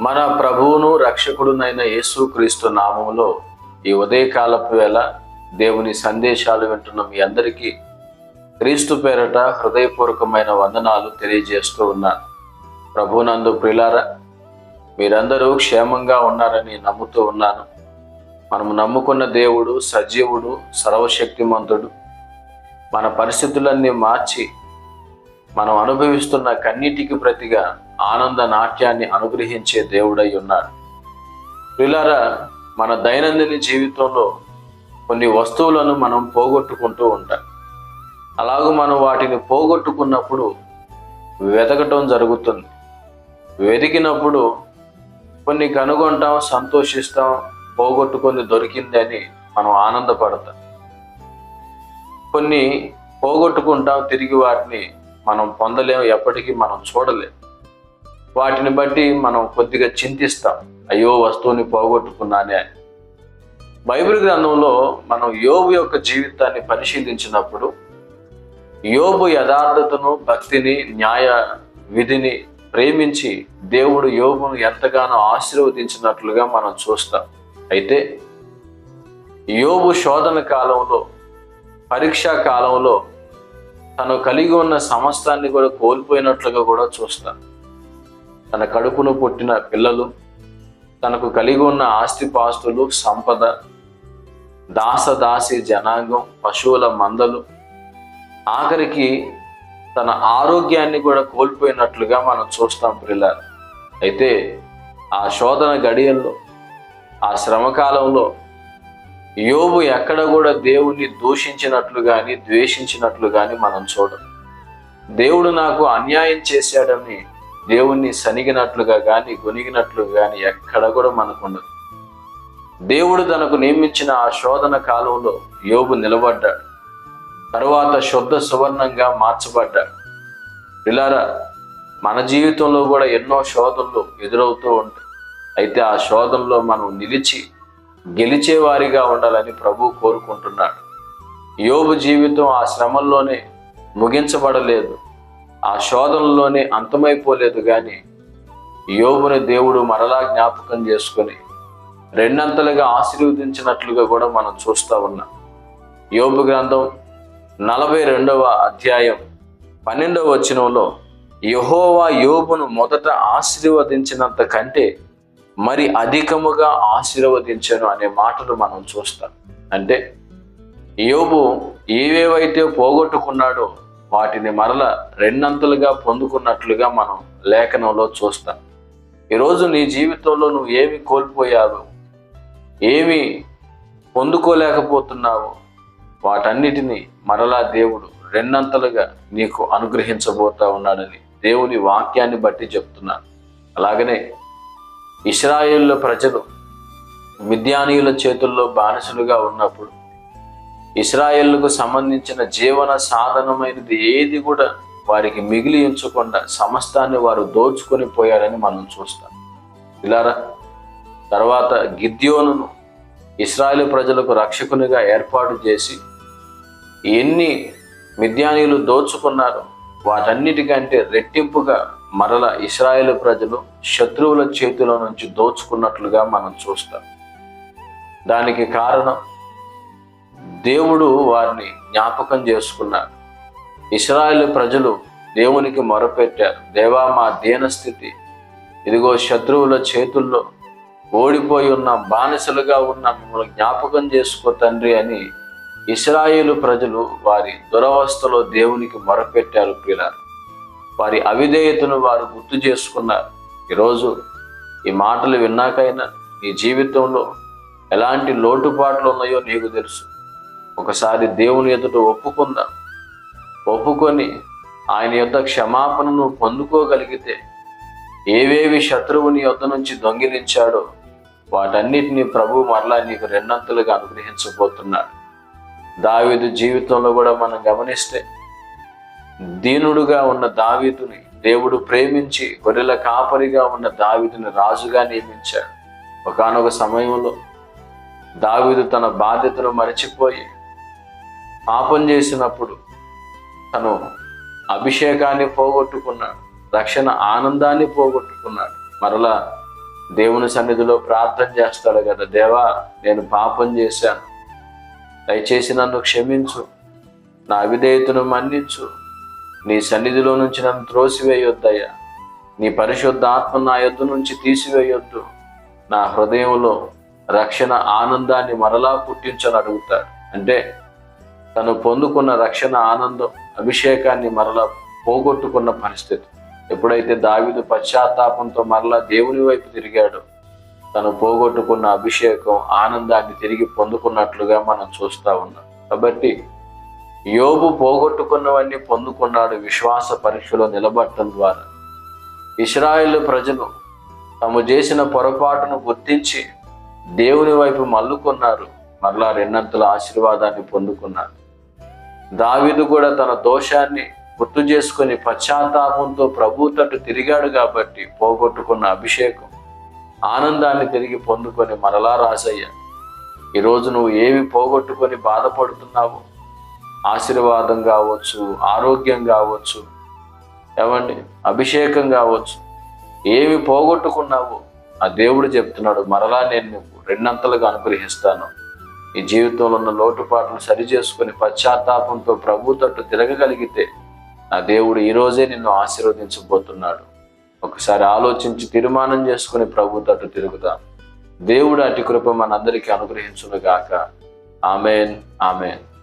మన ప్రభువును రక్షకుడునైన యేసుక్రీస్తు నామములో ఈ ఉదయకాలపు వేళ దేవుని సందేశాలు వింటున్న మీ అందరికీ క్రీస్తు పేరట హృదయపూర్వకమైన వందనాలు తెలియజేస్తూ ఉన్నాను. ప్రభునందు ప్రిలారా మీరందరూ క్షేమంగా ఉన్నారని నమ్ముతూ ఉన్నాను. మనము నమ్ముకున్న దేవుడు సజీవుడు సర్వశక్తిమంతుడు. మన పరిస్థితులన్నీ మార్చి మనం అనుభవిస్తున్న కన్నీటికి ప్రతిగా ఆనంద నాట్యాన్ని అనుగ్రహించే దేవుడై ఉన్నాడు. పిల్లరా మన దైనందిన జీవితంలో కొన్ని వస్తువులను మనం పోగొట్టుకుంటూ ఉంటాం. అలాగూ మనం వాటిని పోగొట్టుకున్నప్పుడు వెతకటం జరుగుతుంది. వెతికినప్పుడు కొన్ని కనుగొంటాం సంతోషిస్తాం పోగొట్టుకొని దొరికిందని మనం ఆనందపడతాం. కొన్ని పోగొట్టుకుంటాం తిరిగి వాటిని మనం పొందలేం ఎప్పటికీ మనం చూడలేం. వాటిని బట్టి మనం కొద్దిగా చింతిస్తాం. అయ్యో వస్తువుని పోగొట్టుకున్నానే. బైబిల్ గ్రంథంలో మనం యోబు యొక్క జీవితాన్ని పరిశీలించినప్పుడు యోబు యథార్థతను భక్తిని న్యాయ విధిని ప్రేమించి దేవుడు యోగును ఎంతగానో ఆశీర్వదించినట్లుగా మనం చూస్తాం. అయితే యోగు శోధన కాలంలో పరీక్షా కాలంలో తను కలిగి ఉన్న సమస్తాన్ని కూడా కోల్పోయినట్లుగా కూడా చూస్తాం. తన కడుపును పుట్టిన పిల్లలు తనకు కలిగి ఉన్న ఆస్తిపాస్తులు సంపద దాసదాసి జనాంగం పశువుల మందలు. ఆఖరికి తన ఆరోగ్యాన్ని కూడా కోల్పోయినట్లుగా మనం చూస్తాం పిల్లలు అయితే ఆ శోధన గడియల్లో ఆ శ్రమకాలంలో యోబు ఎక్కడ కూడా దేవుణ్ణి దూషించినట్లు కానీ ద్వేషించినట్లు కానీ మనం చూడం దేవుడు నాకు అన్యాయం చేశాడని దేవుణ్ణి సనిగినట్లుగా కానీ గొనిగినట్లుగా కానీ ఎక్కడ కూడా మనకు ఉండదు. దేవుడు తనకు నియమించిన ఆ శోధన కాలంలో యోబు నిలబడ్డాడు. తరువాత శుద్ధ సువర్ణంగా మార్చబడ్డాడు. ఇలారా మన జీవితంలో కూడా ఎన్నో శోధనలు ఎదురవుతూ ఉంటాయి. అయితే ఆ శోధనలో మనం నిలిచి గెలిచేవారిగా ఉండాలని ప్రభు కోరుకుంటున్నాడు. యోబు జీవితం ఆ శ్రమంలోనే ముగించబడలేదు. ఆ శోధనలోనే అంతమైపోలేదు కానీ యోబుని దేవుడు మరలా జ్ఞాపకం చేసుకొని రెండంతలుగా ఆశీర్వదించినట్లుగా కూడా మనం చూస్తూ ఉన్నాం. యోబు గ్రంథం నలభై రెండవ అధ్యాయం పన్నెండవ వచనంలో యహోవా యోబును మొదట ఆశీర్వదించినంత కంటే మరి అధికముగా ఆశీర్వదించను అనే మాటలు మనం చూస్తాం. అంటే యోబు ఏవేవైతే పోగొట్టుకున్నాడో వాటిని మరల రెండంతలుగా పొందుకున్నట్లుగా మనం లేఖనంలో చూస్తాం. ఈరోజు నీ జీవితంలో నువ్వు ఏమి కోల్పోయావు? ఏమి పొందుకోలేకపోతున్నావు? వాటన్నిటినీ మరలా దేవుడు రెండంతలుగా నీకు అనుగ్రహించబోతా ఉన్నాడని దేవుని వాక్యాన్ని బట్టి చెప్తున్నాను. అలాగనే ఇస్రాయేళ్ళ ప్రజలు మిద్యానీయుల చేతుల్లో బానిసలుగా ఉన్నప్పుడు ఇస్రాయేళ్ళకు సంబంధించిన జీవన సాధనమైనది ఏది కూడా వారికి మిగిలి ఉంచకుండా సమస్తాన్ని వారు దోచుకొని పోయారని మనం చూస్తాం. ఇలారా తర్వాత గిద్యోను ఇస్రాయేల్ ప్రజలకు రక్షకునిగా ఏర్పాటు చేసి ఎన్ని మిద్యానీయులు దోచుకున్నారో వాటన్నిటికంటే రెట్టింపుగా మరల ఇస్రాయేల్ ప్రజలు శత్రువుల చేతిలో నుంచి దోచుకున్నట్లుగా మనం చూస్తాం. దానికి కారణం దేవుడు వారిని జ్ఞాపకం చేసుకున్నాడు. ఇస్రాయేల్ ప్రజలు దేవునికి మొరపెట్టారు. దేవా మా దీనస్థితి. ఇదిగో శత్రువుల చేతుల్లో ఓడిపోయి ఉన్న బానిసలుగా ఉన్న మిమ్మల్ని జ్ఞాపకం చేసుకో తండ్రి అని ఇస్రాయేలు ప్రజలు వారి దురవస్థలో దేవునికి మొరపెట్టారు పిల్లలు. వారి అవిధేయతను వారు గుర్తు చేసుకున్నారు. ఈరోజు ఈ మాటలు విన్నాకైనా నీ జీవితంలో ఎలాంటి లోటుపాట్లు ఉన్నాయో నీకు తెలుసు. ఒకసారి దేవుని ఎదుట ఒప్పుకుందాం. ఒప్పుకొని ఆయన యొక్క క్షమాపణను పొందుకోగలిగితే ఏవేవి శత్రువుని యొద్ద నుంచి దొంగిలించాడో వాటన్నిటిని ప్రభు మరలా నీకు రెండంతలుగా అనుగ్రహించబోతున్నాడు. దావీదు జీవితంలో కూడా మనం గమనిస్తే దీనుడుగా ఉన్న దావీదుని దేవుడు ప్రేమించి గొర్రెల కాపరిగా ఉన్న దావీదుని రాజుగా నియమించాడు. ఒకానొక సమయంలో దావీదు తన బాధ్యతను మరచిపోయి పాపం చేసినప్పుడు తను అభిషేకాన్ని పోగొట్టుకున్నాడు రక్షణ ఆనందాన్ని పోగొట్టుకున్నాడు. మరలా దేవుని సన్నిధిలో ప్రార్థన చేస్తాడు కదా దేవా నేను పాపం చేశాను. దయచేసి నన్ను క్షమించు. నా అవిధేయతను మన్నించు. నీ సన్నిధిలో నుంచి నన్ను త్రోసివేయొద్దయ్యా. నీ పరిశుద్ధ ఆత్మ నా యొద్ద నుంచి తీసివేయొద్దు. నా హృదయంలో రక్షణ ఆనందాన్ని మరలా పుట్టించని అడుగుతాడు అంటే తను పొందుకున్న రక్షణ ఆనందం అభిషేకాన్ని మరలా పోగొట్టుకున్న పరిస్థితి. ఎప్పుడైతే దావిదు పశ్చాత్తాపంతో మరలా దేవుని వైపు తిరిగాడో తను పోగొట్టుకున్న అభిషేకం ఆనందాన్ని తిరిగి పొందుకున్నట్లుగా మనం చూస్తా ఉన్నాం. కాబట్టి యోబు పోగొట్టుకున్నవన్నీ పొందుకున్నాడు విశ్వాస పరీక్షలో నిలబడటం ద్వారా. ఇస్రాయేల్ ప్రజలు తాము చేసిన పొరపాటును గుర్తించి దేవుని వైపు మల్లుకున్నారు మరలా రెండంతల ఆశీర్వాదాన్ని పొందుకున్నారు. దావిదు కూడా తన దోషాన్ని గుర్తు చేసుకుని పశ్చాత్తాపంతో ప్రభు తట్టు తిరిగాడు కాబట్టి పోగొట్టుకున్న అభిషేకం ఆనందాన్ని తిరిగి పొందుకొని మరలా రాసయ్యా. ఈరోజు నువ్వు ఏమి పోగొట్టుకొని బాధపడుతున్నావు? ఆశీర్వాదం కావచ్చు ఆరోగ్యం కావచ్చు ఏమండి? అభిషేకం కావచ్చు. ఏమి పోగొట్టుకున్నావు? ఆ దేవుడు చెప్తున్నాడు మరలా నేను నువ్వు రెండంతలుగా అనుగ్రహిస్తాను. ఈ జీవితంలో ఉన్న లోటుపాట్లు సరి చేసుకుని పశ్చాత్తాపంతో ప్రభు తట్టు తిరగగలిగితే నా దేవుడు ఈరోజే నిన్ను ఆశీర్వదించబోతున్నాడు. ఒకసారి ఆలోచించి తీర్మానం చేసుకుని ప్రభు తట్టు తిరుగుతాం దేవుడు అటు కృప మనందరికీ అనుగ్రహించునుగాక. ఆమెన్ ఆమెన్.